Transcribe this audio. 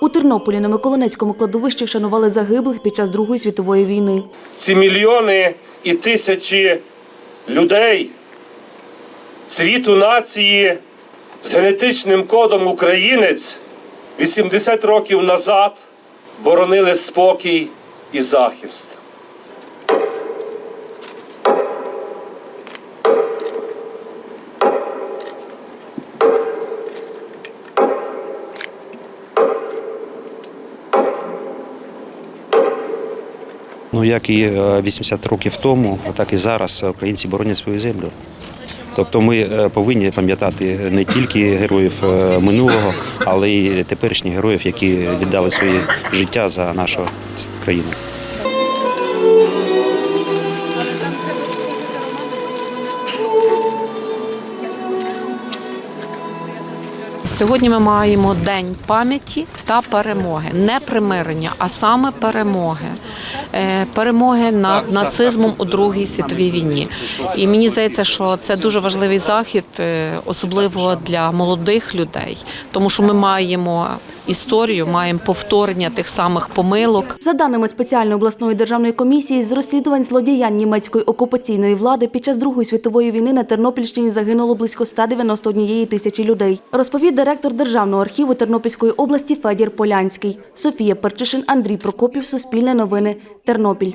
У Тернополі на Миколинецькому кладовищі вшанували загиблих під час Другої світової війни. ці мільйони і тисячі людей цвіту нації з генетичним кодом українець 80 років назад боронили спокій і захист. Ну, як і е, 80 років тому, так і зараз українці боронять свою землю. Тобто ми е, повинні пам'ятати не тільки героїв е, минулого, але й теперішніх героїв, які віддали своє життя за нашу країну. Сьогодні ми маємо день пам'яті та перемоги, не примирення, а саме перемоги. Е, Перемоги над нацизмом у Другій світовій війні. І мені здається, що це дуже важливий захід, е, особливо для молодих людей, тому що ми маємо історію, маємо повторення тих самих помилок. За даними спеціальної обласної державної комісії з розслідувань злодіянь німецької окупаційної влади під час Другої світової війни на Тернопільщині загинуло близько 191 тисячі людей. Розповів директор Державного архіву Тернопільської області Федір Полянський. Софія Перчишин, Андрій Прокопів, Суспільне новини, Тернопіль.